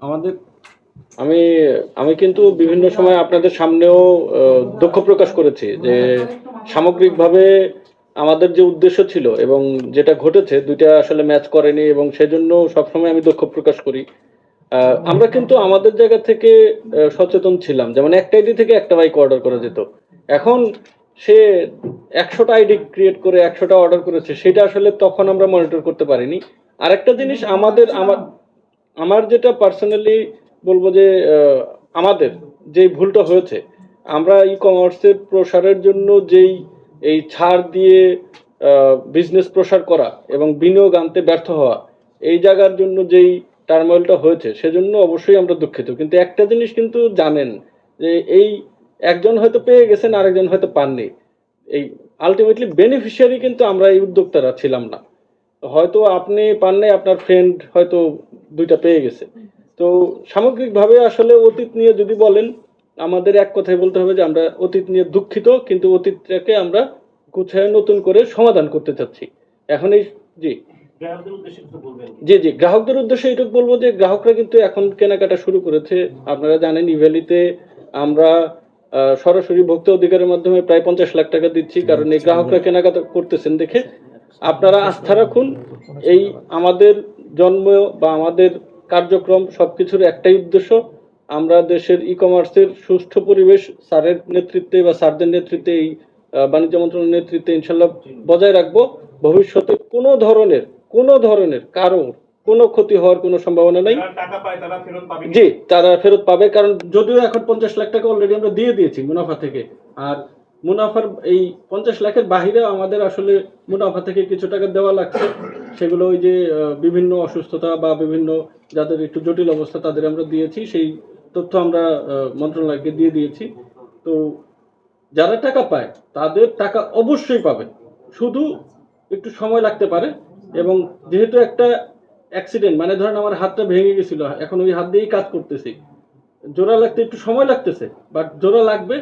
আমাদের আমি আমি কিন্তু বিভিন্ন সময় আপনাদের সামনেও দুঃখ প্রকাশ করেছি যে সামগ্রিকভাবে আমাদের যে উদ্দেশ্য ছিল এবং যেটা ঘটেছে, দুইটা আসলে ম্যাচ করেনি এবং সেজন্য সবসময় আমি দুঃখ প্রকাশ করি। আমরা কিন্তু আমাদের জায়গা থেকে সচেতন ছিলাম। যেমন একটা আইডি থেকে একটা বাইক অর্ডার করা যেত। এখন সে একশোটা আইডি ক্রিয়েট করে, একশোটা অর্ডার করেছে, সেটা আসলে তখন আমরা মনিটর করতে পারিনি। আরেকটা জিনিস আমাদের, আমার আমার যেটা পার্সোনালি বলব যে আমাদের যেই ভুলটা হয়েছে, আমরা ই কমার্সের প্রসারের জন্য যেই, এই ছাড় দিয়ে বিজনেস প্রসার করা এবং বিনিয়োগ আনতে ব্যর্থ হওয়া, এই জায়গার জন্য যেই টার্মোয়েলটা হয়েছে, সেজন্য অবশ্যই আমরা দুঃখিত। কিন্তু একটা জিনিস কিন্তু জানেন, যে এই একজন হয়তো পেয়ে গেছেন, আরেকজন হয়তো পাননি। এই আলটিমেটলি বেনিফিশিয়ারি কিন্তু আমরা, এই উদ্যোক্তারা ছিলাম না। হয়তো আপনি পান নাই আপনার ফ্রেন্ড হয়তো দুইটা পেয়ে গেছে। তো সামগ্রিকভাবে আসলে অতীত নিয়ে যদি বলেন আমাদের এক কথায় বলতে হবে যে আমরা অতীত নিয়ে দুঃখিত কিন্তু অতীতটাকে আমরা গুছায় নতুন করে সমাধান করতে চাচ্ছি। এখন এই জি। জি জি। গ্রাহকদের উদ্দেশ্যে এইটুকু বলব যে গ্রাহকরা কিন্তু এখন কেনাকাটা শুরু করেছে। আপনারা জানেন ইভ্যালিতে আমরা সরাসরি ভোক্তা অধিকারের মাধ্যমে প্রায় পঞ্চাশ লাখ টাকা দিচ্ছি কারণ এই গ্রাহকরা কেনাকাটা করতেছেন দেখে। আপনারা আস্থা রাখুন এই আমাদের জন্ম বা আমাদের কার্যক্রম সবকিছুর একটাই উদ্দেশ্য। আমরা দেশের ই কমার্সের সুষ্ঠু পরিবেশ স্যারের নেতৃত্বে বা স্যারদের নেতৃত্বে এই বাণিজ্য মন্ত্রণালয়ের নেতৃত্বে ইনশাল্লাহ বজায় রাখব। ভবিষ্যতে কোনো ধরনের কোনো ধরনের কারও কোনো ক্ষতি হওয়ার কোনো সম্ভাবনা নাই। জি তারা ফেরত পাবে কারণ যদিও এখন পঞ্চাশ লাখ টাকা অলরেডি আমরা দিয়ে দিয়েছি মুনাফা থেকে। আর মুনাফার এই পঞ্চাশ লাখের বাহিরে আমাদের আসলে মুনাফা থেকে কিছু টাকা দেওয়া লাগছে। সেগুলো ওই যে বিভিন্ন অসুস্থতা বা বিভিন্ন যাদের একটু জটিল অবস্থা তাদের আমরা দিয়েছি, সেই তথ্য আমরা মন্ত্রণালয়কে দিয়ে দিয়েছি। তো যারা টাকা পায়, তাদের টাকা অবশ্যই পাবে শুধু একটু সময় লাগতে পারে এবং যেহেতু একটা অ্যাক্সিডেন্ট মানে ধরেন আমার হাতটা ভেঙে গেছিল, এখন ওই হাত দিয়েই কাজ করতেছি। জোড়া লাগতে একটু সময় লাগতেছে বাট জোড়া লাগবে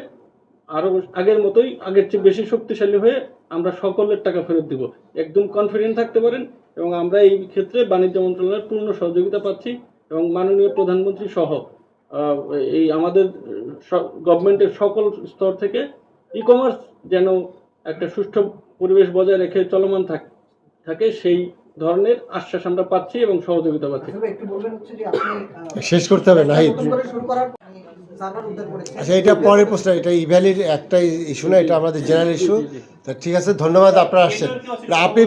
আরও আগের মতোই আগের চেয়ে বেশি শক্তিশালী হয়ে আমরা সকলের টাকা ফেরত দিব। একদম কনফিডেন্ট থাকতে পারেন এবং আমরা এই ক্ষেত্রে বাণিজ্য মন্ত্রণালয়ের পূর্ণ সহযোগিতা পাচ্ছি এবং মাননীয় প্রধানমন্ত্রী সহ এই আমাদের গভর্নমেন্টের সকল স্তর থেকে ই কমার্স যেন একটা সুষ্ঠু পরিবেশ বজায় রেখে চলমান থাক- থাকে সেই ধরনের আশ্বাস আমরা পাচ্ছি এবং সহযোগিতা পাচ্ছি। তবে একটু বলবেন হচ্ছে যে আপনি আহ, শেষ করতে হবে নাহিদ। আচ্ছা এটা পরের প্রশ্ন এটা ইভ্যালির একটা ইস্যু না এটা আমাদের জেনারেল ইস্যু তা ঠিক আছে ধন্যবাদ আপনারা আসছেন। আপনি